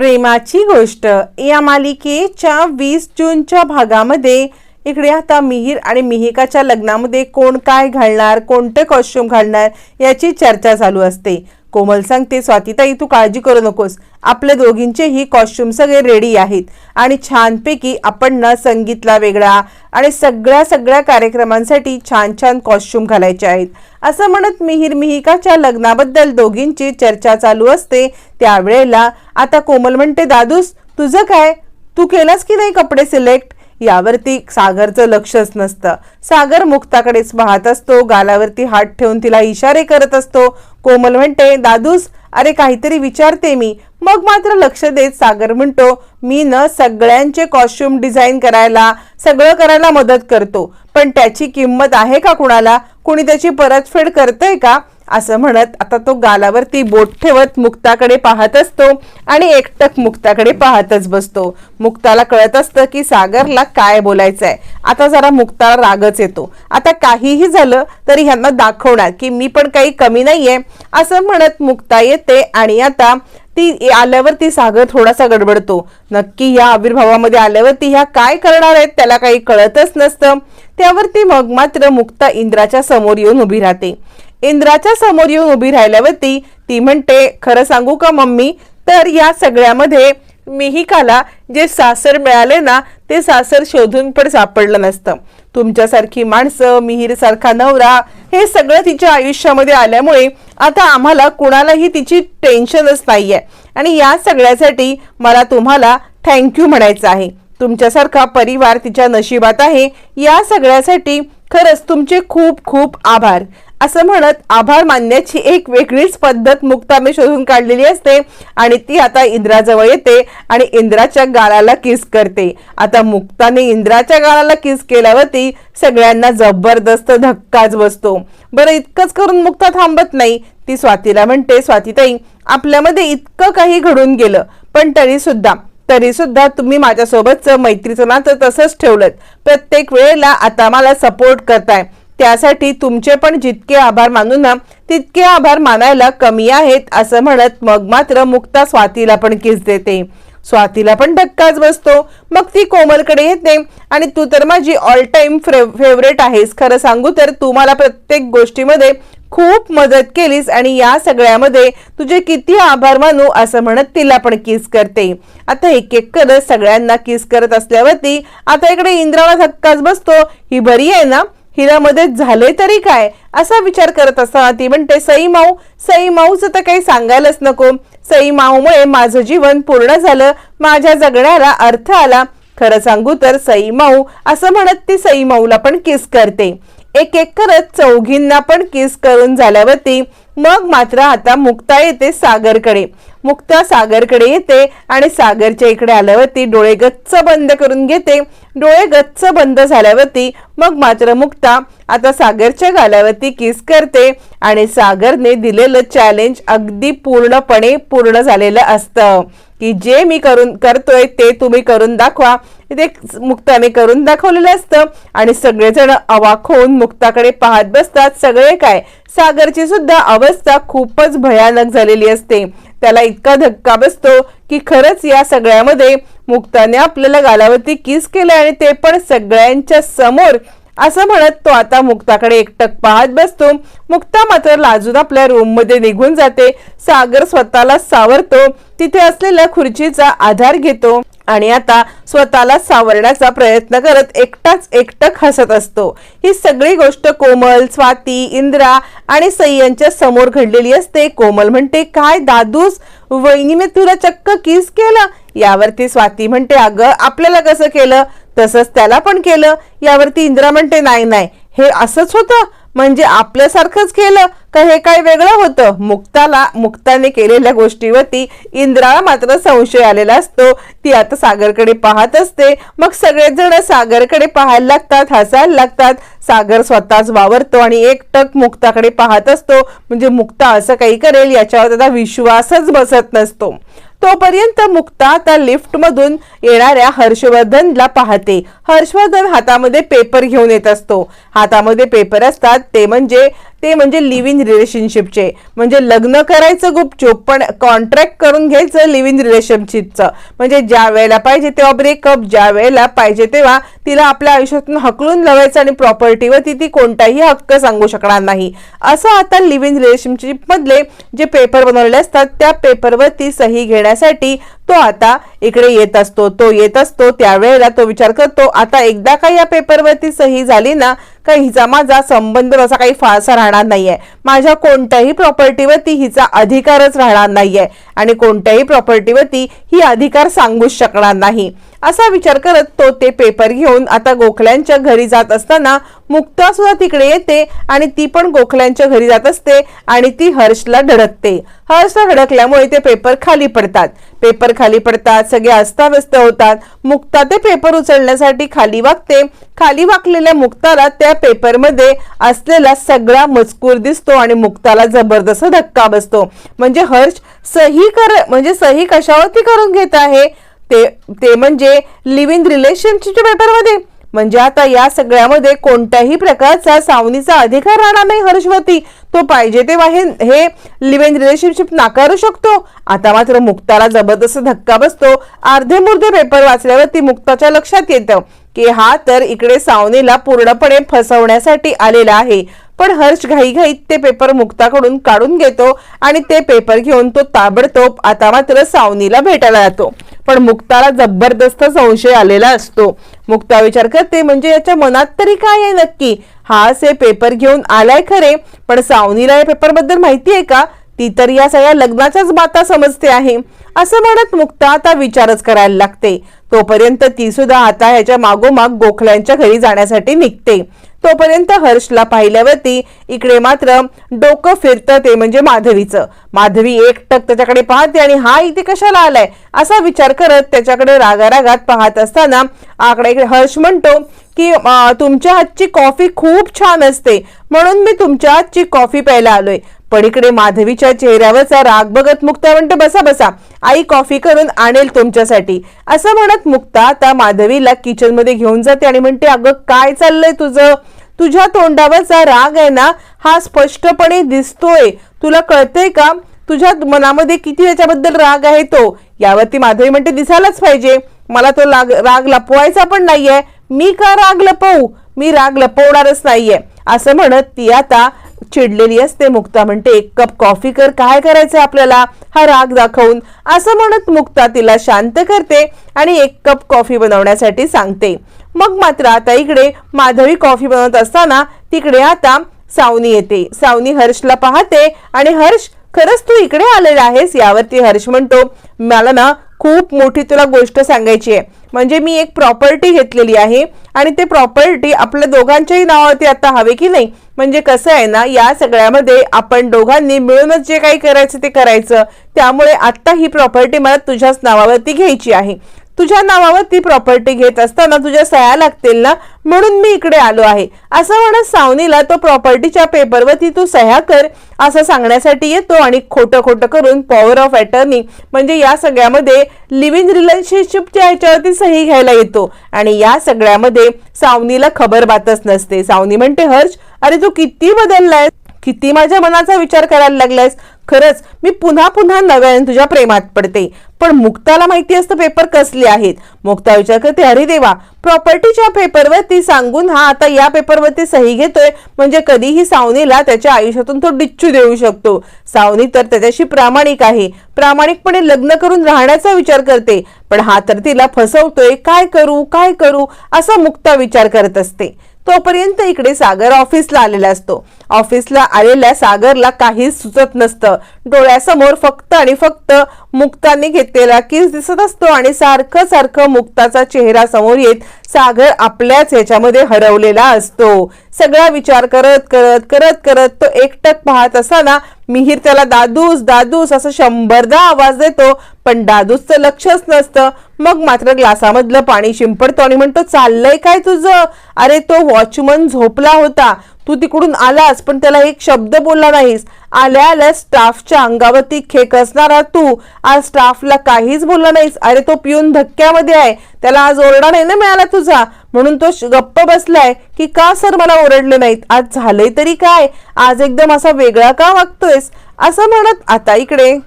प्रेमाची गोष्ट. या मालिकेच्या वीस जूनच्या भागामध्ये इकडे आता मिहीर आणि मिहिकाच्या लग्नामध्ये कोण काय घालणार कोणतं कॉस्ट्युम घालणार याची चर्चा चालू असते. कोमल सांगते स्वातीताई तू काळजी करू नकोस. आपल्या दोघींचेही कॉस्ट्युम सगळे रेडी आहेत. आणि छानपैकी आपण ना संगीतला वेगळा आणि सगळ्या सगळ्या कार्यक्रमांसाठी छान छान कॉस्ट्युम घालायचे आहेत. असं म्हणत मिहीर मिहिकाच्या लग्नाबद्दल दोघींची चर्चा चालू असते. त्यावेळेला आता कोमल म्हणते दादूस तुझं काय? तू केलंस की नाही कपडे सिलेक्ट यावरती सागरचं लक्षच नसतं. सागर मुक्ताकडेच पाहत असतो गालावरती हात ठेवून तिला इशारे करत असतो. कोमल म्हणते दादूस अरे काहीतरी विचारते मी. मग मात्र लक्ष देत सागर म्हणतो मी न सगळ्यांचे कॉस्ट्युम डिझाईन करायला सगळं करायला मदत करतो. पण त्याची किंमत आहे का कुणाला? कुणी त्याची परतफेड करतंय का? असं म्हणत आता तो गालावरती बोट ठेवत मुक्ताकडे पाहत असतो आणि एकटक मुक्ताकडे पाहतच बसतो. मुक्ताला कळत असतं की सागरला काय बोलायचंय. आता जरा मुक्ताला रागच येतो. आता काहीही झालं तरी ह्यांना दाखवणार की मी पण काही कमी नाहीये असं म्हणत मुक्ता येते आणि आता ती आल्यावरती सागर थोडासा गडबडतो. नक्की या आविर्भावामध्ये आल्यावरती ह्या काय करणार आहेत त्याला काही कळतच नसतं. त्यावरती मग मात्र मुक्ता इंद्राच्या समोर येऊन उभी राहते. इंद्राच्या समोर येऊन उभी राहिल्यावरती ती म्हणते खरं सांगू का मम्मी? तर या सगळ्यामध्ये मिहिकाला जे सासर मिळाले ना ते सासर शोधून पण सापडलं नसतं. तुमच्यासारखी माणसं मिहीरसारखा नवरा हे सगळं तिच्या आयुष्यामध्ये आल्यामुळे आता आम्हाला कुणालाही तिची टेन्शनच नाहीये. आणि या सगळ्यासाठी मला तुम्हाला थँक्यू म्हणायचं आहे. तुमच्यासारखा परिवार तिच्या नशिबात आहे. या सगळ्यासाठी खरंच तुमचे खूप खूप आभार. असं म्हणत आभार मानण्याची एक वेगळीच पद्धत मुक्ताने शोधून काढलेली असते आणि ती आता इंद्राजवळ येते आणि इंद्राच्या गाळाला किस करते. आता मुक्ताने इंद्राच्या गाळाला किस केल्यावरती सगळ्यांना जबरदस्त धक्काच बसतो. बरं इतकंच करून मुक्ता थांबत नाही. ती स्वातीला म्हणते स्वातीताई आपल्यामध्ये इतकं काही घडून गेलं पण तरी सुद्धा तरी सुद्धा तुम्ही माझ्यासोबतचं मैत्रीचं नातं तसंच ठेवलं प्रत्येक वेळेला आता मला सपोर्ट करताय. त्यासाठी तुमचे पण जितके आभार मानू ना तितके आभार मानायला कमी आहेत असं म्हणत मग मात्र मुक्ता स्वातीला पण किस देते. स्वातीला पण धक्काच बसतो. मग ती कोमलकडे येते आणि तू तर माझी ऑल टाइम फेवरेट आहेस. खरं सांगू तर तू मला प्रत्येक गोष्टीमध्ये खूप मदत केलीस आणि या सगळ्यामध्ये तुझे किती आभार मानू असं म्हणत तिला पण किस करते. आता एक एक करत सगळ्यांना किस करत असल्यावरती आता इकडे इंद्राला धक्काच बसतो. ही बरी आहे ना? हिला मदत झाले तरी काय? असा विचार करत असताना ती म्हणते सई माऊ सई माऊचं तर काही सांगायलाच नको. सई माऊमुळे माझं जीवन पूर्ण झालं. माझ्या जगण्याला अर्थ आला. खरं सांगू तर सई माऊ असं म्हणत ती सई माऊला पण किस करते. एक एक करत चौघींना पण किस करून झाल्यावरती मग मात्र आता मुक्ता येते सागरकडे. मुक्ता सागरकडे येते आणि सागरच्या इकडे आल्यावरती डोळे गच्च बंद करून घेते. डोळे गच्च बंद झाल्यावरती मग मात्र मुक्ता आता सागरच्या गाल्यावरती किस करते आणि सागरने दिलेलं चॅलेंज अगदी पूर्णपणे पूर्ण झालेलं असतं. की जे मी करून करतोय ते तुम्ही करून दाखवा. ते मुक्ताने करून दाखवलेलं असतं. आणि सगळेजण अवाक होऊन मुक्ताकडे पाहत बसतात. सगळे काय? सागरची सुद्धा अवस्था खूपच भयानक झालेली असते. त्याला इतका धक्का बसतो की खरंच या सगळ्यामध्ये मुक्ताने आपल्याला गालावरती किस केलं आणि ते पण सगळ्यांच्या समोर असं म्हणत तो आता मुक्ताकडे एकटक पाहत बसतो. मुक्ता मात्र लाजून आपल्या रूममध्ये निघून जाते. सागर स्वतःला सावरतो. तिथे असलेल्या खुर्चीचा आधार घेतो आणि आता स्वतःला सावरण्याचा प्रयत्न करत एकटाच एकटक हसत असतो. ही सगळी गोष्ट कोमल स्वाती इंद्रा आणि सय्यांच्या समोर घडलेली असते. कोमल म्हणते काय दादूस वहिनीने तुला चक्क किस केलं? यावरती स्वाती म्हणते अगं आपल्याला कसं केलं? तसंच त्याला पण केलं. यावरती इंदिरा म्हणते नाही नाही हे असंच होतं. म्हणजे आपल्यासारखंच केलं का हे काय वेगळं होतं? मुक्ताला मुक्ताने केलेल्या गोष्टीवरती इंद्राला मात्र संशय आलेला असतो. ती आता सागरकडे पाहत असते. मग सगळेजण सागरकडे पाहायला लागतात हसायला लागतात. सागर स्वतःच वावरतो आणि एकटक मुक्ताकडे पाहत असतो. म्हणजे मुक्ता असं काही करेल याच्यावर त्याचा विश्वासच बसत नसतो. तोपर्यंत मुक्ता त्या लिफ्टमधून येणाऱ्या हर्षवर्धनला पाहते. हर्षवर्धन हातामध्ये पेपर घेऊन येत असतो. हातामध्ये पेपर असतात ते म्हणजे ते म्हणजे लिव्ह इन रिलेशनशिपचे म्हणजे लग्न करायचं गुपचूप पण कॉन्ट्रॅक्ट करून घ्यायचं लिव्ह इन रिलेशनशिपचं म्हणजे ज्या वेळेला पाहिजे तेव्हा ब्रेकअप ज्या वेळेला पाहिजे तेव्हा तिला आपल्या आयुष्यातून हकलून लावायचं आणि प्रॉपर्टीवर ती ती कोणताही हक्क सांगू शकणार नाही. असं आता लिव्ह इन रिलेशनशिपमधले जे पेपर बनवलेले असतात त्या पेपरवरती सही घेण्यासाठी तो आता इकडे येत असतो तो येत असतो त्यावेळेला तो विचार करतो आता एकदा का या पेपरवरती सही झाली ना का हिचा माझा संबंध असा काही फारसा राहणार नाहीये. माझ्या कोणत्याही प्रॉपर्टीवरती हिचा अधिकारच राहणार नाहीये आणि कोणत्याही प्रॉपर्टीवरती ही अधिकार सांगूच शकणार नाही. असा विचार करत तो ते पेपर घेऊन आता गोखल्यांच्या घरी जात असताना मुक्ता सुद्धा तिकडे येते आणि ती पण गोखल्यांच्या घरी जात असते आणि ती हर्षला धडकते. हर्षला धडकल्यामुळे ते पेपर खाली पडतात. पेपर खाली पडतात सगळे अस्ताव्यस्त होतात. मुक्ता ते पेपर उचलण्यासाठी खाली वागते. खाली वाकलेल्या मुक्ताला त्या पेपरमध्ये असलेला सगळा मजकूर दिसतो आणि मुक्ताला जबरदस्त धक्का बसतो. म्हणजे हर्ष सही कर म्हणजे सही कशावरती करून घेत आहे? ते ते म्हणजे लिव्ह इन रिलेशनशिपच्या पेपरमध्ये म्हणजे आता या सगळ्यामध्ये कोणत्याही प्रकारचा सावनीचा अधिकार राहणार नाही हर्षवती तो पाहिजे तेव्हा हे हे लिव्ह इन रिलेशनशिप नाकारू शकतो. आता मात्र मुक्ताला जबरदस्त धक्का बसतो. अर्धे मुर्धे पेपर वाचल्यावरती मुक्ताच्या लक्षात येतं की हा तर इकडे सावनीला पूर्णपणे फसवण्यासाठी आलेला आहे. पण हर्ष घाईघाईत ते पेपर मुक्ताकडून काढून घेतो आणि ते पेपर घेऊन तो ताबडतोब आता मात्र सावनीला भेटायला जातो. पण मुक्ताला जबरदस्त संशय आलेला असतो. मुक्ता विचार करते म्हणजे याच्या मनात तरी काय आहे नक्की? हा असे पेपर घेऊन आलाय खरे पण सावनीला या पेपरबद्दल माहिती आहे का? ती तर या सगळ्या लग्नाच्याच बाता समजते आहे. असं म्हणत मुक्ता आता विचारच करायला लागते. तोपर्यंत ती सुद्धा आता ह्याच्या मागोमाग गोखल्यांच्या घरी जाण्यासाठी निघते. तोपर्यंत हर्षला पाहिल्यावरती इकडे मात्र डोकं फिरतं ते म्हणजे माधवीचं. माधवी एकटक त्याच्याकडे पाहते आणि हा इथे कशाला आलाय? असा विचार करत त्याच्याकडे रागारागात पाहत असताना आकडे इकडे हर्ष म्हणतो की तुमच्या हातची कॉफी खूप छान असते. म्हणून मी तुमच्या हातची कॉफी प्यायला आलोय. पण इकडे माधवीच्या चेहऱ्यावरचा राग बघत मुक्ता म्हणते बसा बसा. आई कॉफी करून आणेल तुमच्यासाठी. असं म्हणत मुक्ता आता माधवीला किचनमध्ये घेऊन जाते आणि म्हणते अगं काय चाललंय तुझं? तुझ्या तोंडावरचा राग आहे ना हा स्पष्टपणे दिसतोय. तुला कळतंय का? तुझ्या मनामध्ये किती याच्याबद्दल राग आहे तो? यावरती माधवी म्हणते दिसायलाच पाहिजे. मला तो लाग राग लपवायचा पण नाहीये. मी का राग लपवू? मी राग लपवणारच नाहीये. असं म्हणत ती आता चिडलेली असते. मुक्ता म्हणते एक कप कॉफी कर काय करायचं आपल्याला? हा राग दाखवून. असं म्हणत मुक्ता तिला शांत करते आणि एक कप कॉफी बनवण्यासाठी सांगते. मग मात्र आता इकडे माधवी कॉफी बनवत असताना तिकडे आता सावनी येते. सावनी हर्षला पाहते आणि हर्ष खरंच तू इकडे आलेला आहेस? यावरती हर्ष म्हणतो मला ना खूप मोठी तुला गोष्ट सांगायची आहे. म्हणजे मी एक प्रॉपर्टी घेतलेली आहे आणि ते प्रॉपर्टी आपल्या दोघांच्याही नावावरती आता हवे की नाही? म्हणजे कसं आहे ना या सगळ्यामध्ये आपण दोघांनी मिळूनच जे काही करायचं ते करायचं. त्यामुळे आत्ता ही प्रॉपर्टी मला तुझ्याच नावावरती घ्यायची आहे. तुझ्या नावावर ती प्रॉपर्टी घेत असताना तुझ्या सह्या लागतील ना? म्हणून मी इकडे आलो आहे. असं म्हणत सावनीला तो प्रॉपर्टीच्या पेपरवरती तू सह्या कर असं सांगण्यासाठी येतो आणि खोटं खोटं करून पॉवर ऑफ अटर्नी म्हणजे या सगळ्यामध्ये लिव्ह इन रिलेशनशिपच्या ह्याच्यावरती सही घ्यायला येतो. आणि या सगळ्यामध्ये सावनीला खबर बातच नसते. सावनी म्हणते हर्ष अरे तू किती बदललाय किती माझ्या मनाचा विचार करायला लागलायस? खरंच मी पुन्हा पुन्हा नव्याने तुझ्या प्रेमात पडते. पण मुक्ताला माहिती असतं पेपर कसले आहेत. मुक्ता विचार करते अरे देवा प्रॉपर्टीच्या पेपरवरती सांगून हा आता या पेपरवरती सही घेतोय. म्हणजे कधीही सावनीला त्याच्या आयुष्यातून तो डिच्चू देऊ शकतो. सावनी तर त्याच्याशी प्रामाणिक आहे. प्रामाणिकपणे लग्न करून राहण्याचा विचार करते. पण हा तर तिला फसवतोय. काय करू काय करू? असा मुक्ता विचार करत असते. तोपर्यंत इकडे सागर ऑफिसला आलेला असतो. ऑफिसला आलेल्या सागरला काहीच सुचत नसतं. डोळ्यासमोर फक्त आणि फक्त मुक्ताने घेतलेला किस दिसत असतो आणि सारखं सारखं मुक्ताचा चेहरा समोर येत सागर आपल्याच ह्याच्यामध्ये हरवलेला असतो. सगळा विचार करत करत करत करत तो एकटक पाहत असताना मिहीर त्याला दादूस दादूस असं शंभरदा आवाज देतो. पण दादूसचं लक्षच नसतं. मग मात्र ग्लासामधलं पाणी शिंपडतो आणि म्हणतो चाललंय काय तुझं? अरे तो वॉचमन झोपला होता. तू तिकडून आलास पण त्याला एक शब्द बोलला नाहीस. आल्या आल्या स्टाफच्या अंगावरती खेक असणारा तू आज स्टाफला काहीच बोलला नाहीस. अरे तो पिऊन धक्क्यामध्ये आहे. त्याला आज ओरडा नाही ना मिळाला तुझा? म्हणून तो गप्प बसलाय की का सर मला ओरडले नाहीत? आज झालंय तरी काय? आज एकदम असा वेगळा का वागतोयस? असं म्हणत आता इकडे.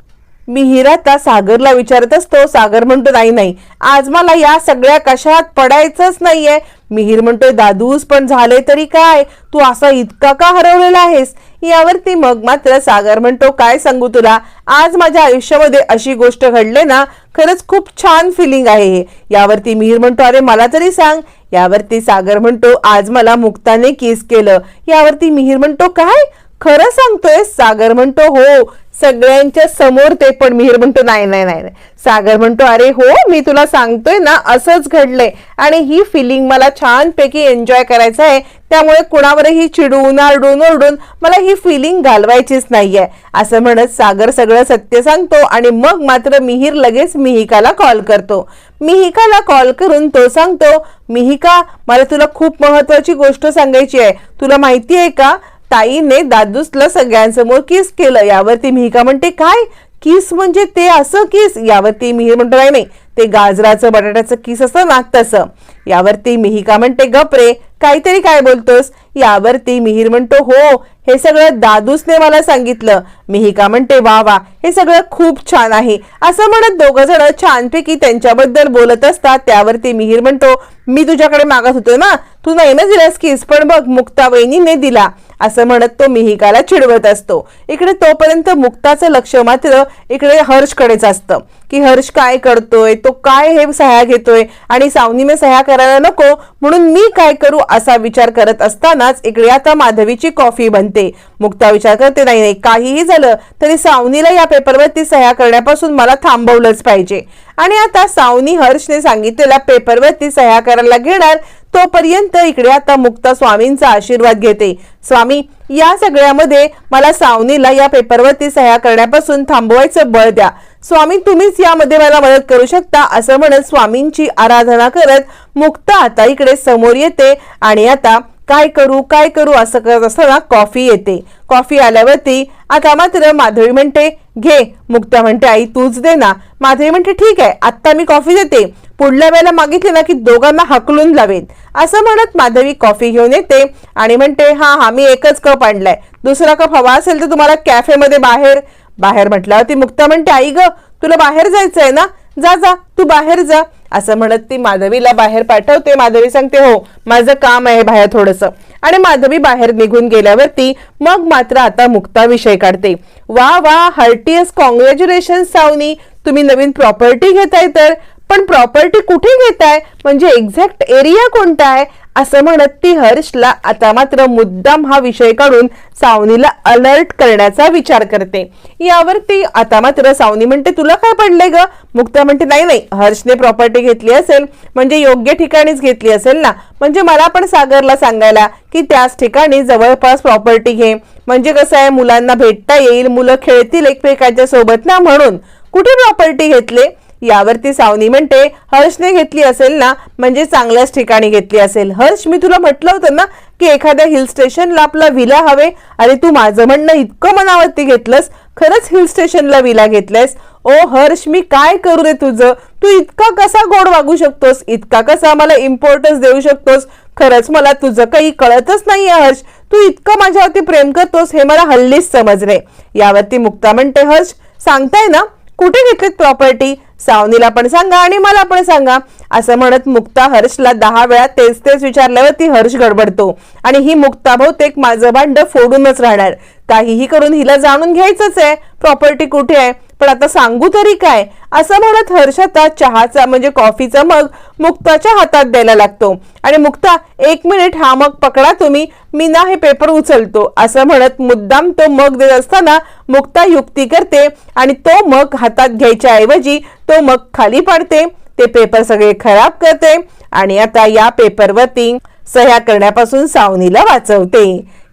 मिहिर आता सागरला विचारत असतो. सागर म्हणतो नाही नाही. आज मला या सगळ्या कशात पडायचंच नाहीये. मिहिर म्हणतोय दादूस पण झाले तरी काय? तू असा इतका का हरवलेला आहेस? यावरती मग मात्र सागर म्हणतो काय सांगू तुला? आज माझ्या आयुष्यामध्ये अशी गोष्ट घडले ना खरंच खूप छान फिलिंग आहे हे. यावरती मिहीर म्हणतो अरे मला तरी सांग. यावरती सागर म्हणतो आज मला मुक्ताने किस केलं. यावरती मिहिर म्हणतो काय? खरं सांगतोय सागर म्हणतो हो. सगळ्यांच्या समोर ते पण मिहिर म्हणतो नाही नाही नाही नाही." सागर म्हणतो अरे हो मी तुला सांगतोय ना असंच घडलंय. आणि ही फिलिंग मला छानपैकी एन्जॉय करायचं आहे. त्यामुळे कुणावरही चिडून आरडून ओरडून मला ही फिलिंग घालवायचीच नाहीये. असं म्हणत सागर सगळं सत्य सांगतो आणि मग मात्र मिहिर लगेच मिहिकाला कॉल करतो. मिहिकाला कॉल करून तो सांगतो मिहिका मला तुला खूप महत्वाची गोष्ट सांगायची आहे. तुला माहिती आहे का? ताईने दादूसला सगळ्यांसमोर किस केलं. यावरती मिहिका म्हणते काय? किस म्हणजे ते असं किस यावरती मिहिर म्हणतो नाही. ते गाजराचं बटाट्याचं किस असतं ना तसं. यावरती मिहिका म्हणते गपरे काहीतरी काय बोलतोस? यावरती मिहिर म्हणतो हो हे सगळं दादूसने मला सांगितलं. मिहिका म्हणते वा वा हे सगळं खूप छान आहे. असं म्हणत दोघं जण छानपैकी त्यांच्याबद्दल बोलत असतात. त्यावरती मिहिर म्हणतो मी तुझ्याकडे मागत होतो ना तू नाही ना दिलास किस पण बघ मुक्ता वहिनीने दिला. असं म्हणत तो मिहिकाला चिडवत असतो. इकडे तोपर्यंत मुक्ताचं लक्ष मात्र इकडे हर्षकडेच असतं. की हर्ष काय करतोय तो काय हे सह्या घेतोय? आणि सावनीने सह्या करायला नको म्हणून मी काय करू असा विचार करत असतानाच इकडे आता माधवीची कॉफी बनते. मुक्ता विचार करते नाही नाही काहीही झालं तरी सावनीला या पेपरवरती सह्या करण्यापासून मला थांबवलंच पाहिजे. आणि आता सावनी हर्षने सांगितलेल्या पेपरवरती सह्या करायला घेणार तोपर्यंत इकडे आता मुक्ता स्वामींचा आशीर्वाद घेते. स्वामी या सगळ्यामध्ये मला सावनीला या पेपरवरती सह्या करण्यापासून थांबवायचं बळ द्या. स्वामी तुम्हीच यामध्ये मला मदत करू शकता असं म्हणत स्वामींची आराधना करत मुक्ता आता इकडे समोर येते आणि आता काय करू काय करू असं करत असताना कॉफी येते. कॉफी आल्यावरती आता मात्र माधवी म्हणते घे. मुक्ता म्हणते आई तूच दे ना. माधवी म्हणते ठीक आहे आत्ता मी कॉफी देते. पुढल्या वेळेला मागितले ना की दोघांना हकलून लावेन. असं म्हणत माधवी कॉफी घेऊन येते आणि म्हणते हा हा मी एकच कप आणलाय. दुसरा कप हवा असेल तर तुम्हाला कॅफेमध्ये बाहेर. बाहेर म्हटल्यावर ती मुक्ता म्हणते आई ग तुला बाहेर जायचंय ना? जा जा तू बाहेर जा. असं म्हणत ती माधवीला बाहेर पाठवते. माधवी सांगते हो माझं काम आहे बाहेर थोडस. आणि माधवी बाहेर निघून गेल्यावरती मग मात्र आता मुक्ता विषय काढते. वा वा हर्टीयस कॉंग्रॅच्युलेशन सावनी. तुम्ही नवीन प्रॉपर्टी घेताय तर. पण प्रॉपर्टी कुठे घेताय? म्हणजे एक्झॅक्ट एरिया कोणता आहे? असं म्हणत ती हर्षला आता मात्र मुद्दाम हा विषय काढून सावनीला अलर्ट करण्याचा विचार करते. यावर ती आता मात्र सावनी म्हणते तुला काय पडलंय ग? मुक्ता म्हणते नाही नाही हर्षने प्रॉपर्टी घेतली असेल म्हणजे योग्य ठिकाणीच घेतली असेल ना? म्हणजे मला पण सागरला सांगायला की त्याच ठिकाणी जवळपास प्रॉपर्टी घे. म्हणजे कसं आहे मुलांना भेटता येईल मुलं खेळतील एकमेकांच्या सोबत ना म्हणून. कुठे प्रॉपर्टी घेतले? यावरती सावनी म्हणते हर्षने घेतली असेल ना म्हणजे चांगल्याच ठिकाणी घेतली असेल. हर्ष मी तुला म्हटलं होतं ना की एखाद्या हिल स्टेशनला आपला विला हवे आणि तू माझं म्हणणं इतकं मनावरती घेतलंस खरंच हिल स्टेशनला विला घेतलायस? ओ हर्ष मी काय करू रे तुझं? तू इतका कसा गोड वागू शकतोस? इतका कसा मला इम्पॉर्टन्स देऊ शकतोस? खरंच मला तुझं काही कळतच नाहीये हर्ष. तू इतकं माझ्यावरती प्रेम करतोस हे मला हल्लीच समजले. यावरती मुक्ता म्हणते हर्ष सांगताय ना कुठे घेतलीत प्रॉपर्टी सावनीला पण सांगा आणि मला पण सांगा. असं म्हणत मुक्ता हर्षला दहा वेळा तेच तेच विचारल्यावर ती हर्ष गडबडतो. आणि ही मुक्ता बहुतेक माझं भांड फोडूनच राहणार. काहीही करून हिला जाणून घ्यायचंच आहे. प्रॉपर्टी कुठे आहे? पण आता सांगू तरी काय? असं म्हणत हर्ष आता चहाचा म्हणजे कॉफीचा मग मुक्ताच्या हातात द्यायला लागतो. आणि मुक्ता एक मिनिट हा मग पकडा तुम्ही मी ना हे पेपर उचलतो. असं म्हणत मुद्दाम तो मग देत असताना मुक्ता युक्ती करते आणि तो मग हातात घ्यायच्या ऐवजी तो मग खाली पाडते. ते पेपर सगळे खराब करते आणि आता या पेपरवरती सह्या करण्यापासून सावनीला वाचवते.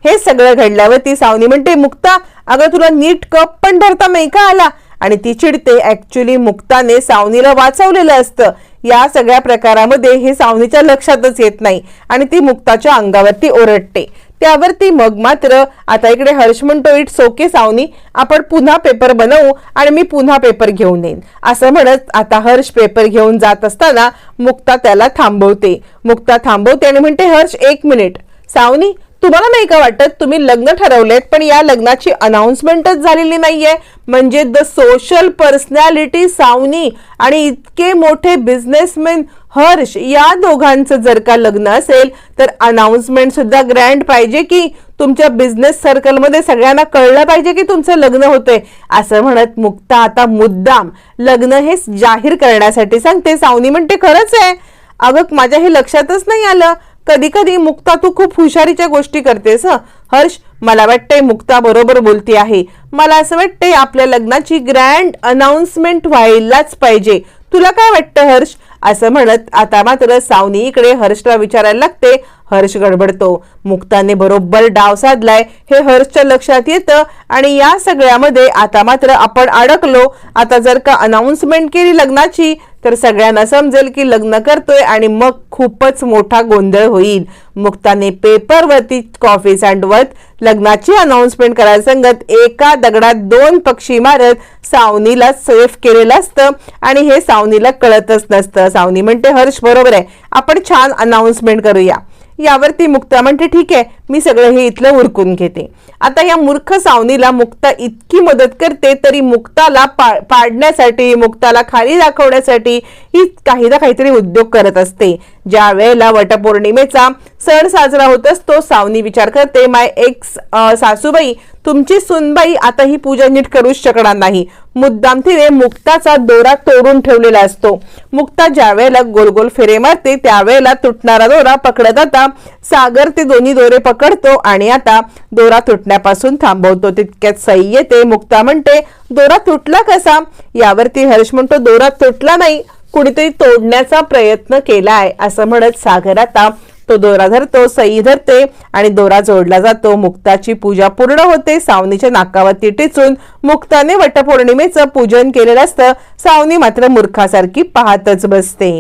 हे सगळं घडल्यावरती सावनी म्हणते मुक्ता अगं तुला नीट कप पण धरता नाही का आला? आणि ती चिडते. ऍक्च्युली मुक्ताने सावनीला वाचवलेलं असतं. या सगळ्या प्रकारामध्ये हे सावनीच्या लक्षातच येत नाही आणि ती मुक्ताच्या अंगावरती ओरडते. त्यावरती मग मात्र आता इकडे हर्ष म्हणतो इट सोके सावनी आपण पुन्हा पेपर बनवू आणि मी पुन्हा पेपर घेऊन येईन. असं म्हणत आता हर्ष पेपर घेऊन जात असताना मुक्ता त्याला थांबवते. मुक्ता थांबवते आणि म्हणते हर्ष एक मिनिट. सावनी तुम्हाला नाही का वाटत तुम्ही लग्न ठरवलेत पण या लग्नाची अनाऊन्समेंटच झालेली नाहीये? म्हणजे द सोशल पर्सनॅलिटी सावनी आणि इतके मोठे बिझनेसमॅन हर्ष या दोघांचं जर का लग्न असेल तर अनाऊन्समेंट सुद्धा ग्रँड पाहिजे की तुमच्या बिझनेस सर्कलमध्ये सगळ्यांना कळलं पाहिजे की तुमचं लग्न होतंय. असं म्हणत मुक्ता आता मुद्दाम लग्न हे जाहीर करण्यासाठी सांगते. सावनी म्हणते खरंच आहे. अगं माझ्या हे लक्षातच नाही आलं. कधी कधी मुक्ता तू खूप हुशारीच्या गोष्टी करतेस हं. हर्ष मला वाटतंय मुक्ता बरोबर बोलती आहे. मला असं वाटतंय आपल्या लग्नाची ग्रँड अनाउन्समेंट व्हायलाच पाहिजे. तुला काय वाटतं हर्ष? असं म्हणत आता मात्र सावनी इकडे हर्षला विचारायला लागते. हर्ष गडबडतो. मुक्ताने बरोबर डाव साधलाय. हे हर्षच्या लक्षात येतं आणि या सगळ्यामध्ये आता मात्र आपण अडकलो. आता जर का अनाउन्समेंट केली लग्नाची तर सगळ्यांना समजेल की लग्न करतोय आणि मग खूपच मोठा गोंधळ होईल. मुक्ताने पेपरवरती कॉफी सांडवत लग्नाची अनाउन्समेंट करायला सांगत एका दगडात दोन पक्षी मारत सावनीला सेफ केलेलं असतं आणि हे सावनीला कळतच नसतं. सावनी म्हणते हर्ष बरोबर आहे. आपण छान अनाउन्समेंट करूया. यावरती मुक्ता म्हणते ठीक आहे मी सगळं हे इथलं उरकून घेते. आता या मूर्ख सावनीला मुक्ता इतकी मदत करते तरी मुक्ताला पा पाडण्यासाठी मुक्ताला खाली दाखवण्यासाठी ही काही ना काहीतरी उद्योग करत असते. ज्या वेळेला वटपौर्णिमेचा सण साजरा होत असतो सावनी विचार करते माय एक्स सासूबाई तुमची सुनबाई आता ही पूजा नीट करूच शकणार नाही. मुद्दाम तिने मुक्ताचा दोरा तोडून ठेवलेला असतो. मुक्ता ज्या वेळेला गोल फेरे मारते त्यावेळेला तुटणारा दोरा पकडत आता सागर ते दोन्ही दोरे पकडतो आणि आता दोरा तुटण्यापासून थांबवतो. तितक्यात सई येते मुक्ता म्हणते दोरा तुटला कसा? यावरती हर्ष म्हणतो दोरा तुटला नाही कुणीतरी तोडण्याचा प्रयत्न केला आहे असं म्हणत सागर आता तो दोरा धरतो सई धरते आणि दोरा जोडला जातो. मुक्ताची पूजा पूर्ण होते. सावनीच्या नाकावरती टिचून मुक्ताने वटपौर्णिमेचं पूजन केलेलं असतं. सावनी मात्र मूर्खासारखी पाहतच बसते.